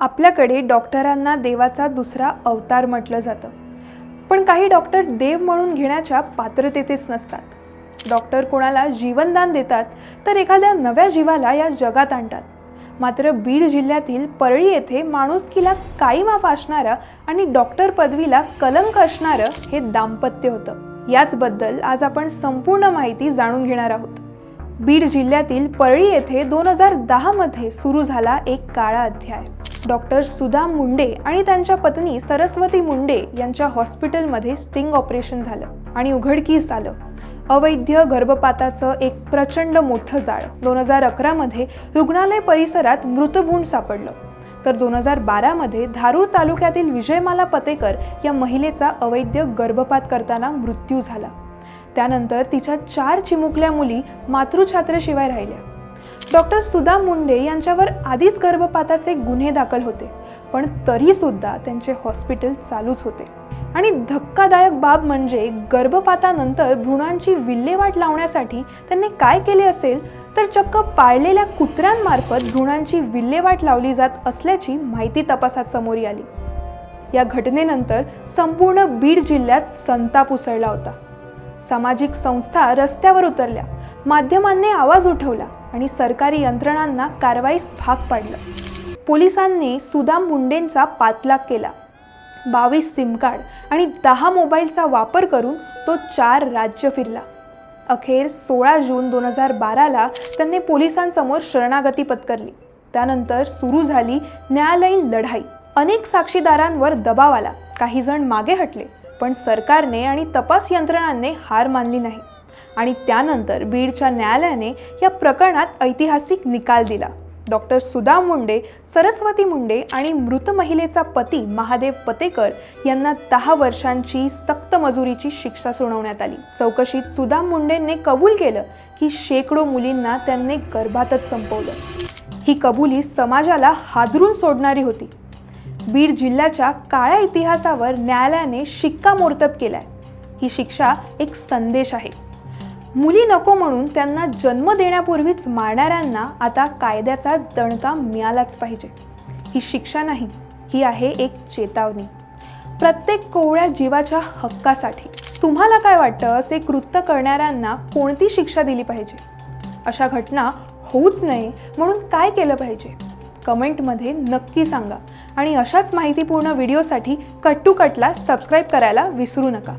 आपल्याकडे डॉक्टरांना देवाचा दुसरा अवतार म्हटलं जातं. पण काही डॉक्टर देव म्हणून घेण्याच्या पात्रतेचेच नसतात. डॉक्टर कोणाला जीवनदान देतात तर एखाद्या नव्या जीवाला या जगात आणतात. मात्र बीड जिल्ह्यातील परळी येथे माणुसकीला काळीमा असणारं आणि डॉक्टर पदवीला कलंक असणारं हे दाम्पत्य होतं. याचबद्दल आज आपण संपूर्ण माहिती जाणून घेणार आहोत. बीड जिल्ह्यातील परळी येथे दोन हजार दहामध्ये सुरू झाला एक काळा अध्याय. डॉक्टर सुधा मुंडे आणि त्यांच्या पत्नी सरस्वती मुंडे यांच्या हॉस्पिटलमध्ये स्टिंग ऑपरेशन झालं आणि उघडकीस झालं अवैध गर्भपाताचं एक प्रचंड मोठं जाळं. दोन हजार अकरामध्ये रुग्णालय परिसरात मृतभूण सापडलं. तर दोन हजार बारामध्ये धारूर तालुक्यातील विजयमाला पतेकर या महिलेचा अवैध गर्भपात करताना मृत्यू झाला. त्यानंतर तिच्या चार चिमुकल्या मुली मातृछात्रेशिवाय राहिल्या. डॉक्टर सुधा मुंडे यांच्यावर आधीच गर्भपाताचे गुन्हे दाखल होते पण तरीसुद्धा त्यांचे हॉस्पिटल चालूच होते. आणि धक्कादायक बाब म्हणजे गर्भपातानंतर भ्रूणांची विल्हेवाट लावण्यासाठी त्यांनी काय केले असेल तर चक्क पाळलेल्या कुत्र्यांमार्फत भ्रूणांची विल्हेवाट लावली जात असल्याची माहिती तपासात समोर आली. या घटनेनंतर संपूर्ण बीड जिल्ह्यात संताप उसळला होता. सामाजिक संस्था रस्त्यावर उतरल्या. माध्यमांनी आवाज उठवला आणि सरकारी यंत्रणांना कारवाईस भाग पाडलं. पोलिसांनी सुदाम मुंडेंचा पाठलाग केला. बावीस सिमकार्ड आणि दहा मोबाईलचा वापर करून तो चार राज्य फिरला. अखेर सोळा जून दोन हजार बाराला त्यांनी पोलिसांसमोर शरणागती पत्करली. त्यानंतर सुरू झाली न्यायालयीन लढाई. अनेक साक्षीदारांवर दबाव आला. काही जण मागे हटले पण सरकारने आणि तपास यंत्रणांनी हार मानली नाही. आणि त्यानंतर बीडच्या न्यायालयाने या प्रकरणात ऐतिहासिक निकाल दिला. डॉक्टर सुधा मुंडे सरस्वती मुंडे आणि मृत महिलेचा पती महादेव पतेकर यांना दहा वर्षांची सक्त मजुरीची शिक्षा सुनावण्यात आली. चौकशीत सुधा मुंडेंनी कबूल केलं की शेकडो मुलींना त्यांनी गर्भातच संपवलं. ही कबुली समाजाला हादरून सोडणारी होती. बीड जिल्ह्याच्या काळ्या इतिहासावर न्यायालयाने शिक्कामोर्तब केलाय. ही शिक्षा एक संदेश आहे. मुली नको म्हणून त्यांना जन्म देण्यापूर्वीच मारणाऱ्यांना आता कायद्याचा दणका मिळालाच पाहिजे. ही शिक्षा नाही ही आहे एक चेतावणी. प्रत्येक कोवळ्या जीवाच्या हक्कासाठी तुम्हाला काय वाटतं असे कृत्य करणाऱ्यांना कोणती शिक्षा दिली पाहिजे? अशा घटना होऊच नये म्हणून काय केलं पाहिजे? कमेंटमध्ये नक्की सांगा आणि अशाच माहितीपूर्ण व्हिडिओसाठी कट टू कटला सबस्क्राईब करायला विसरू नका.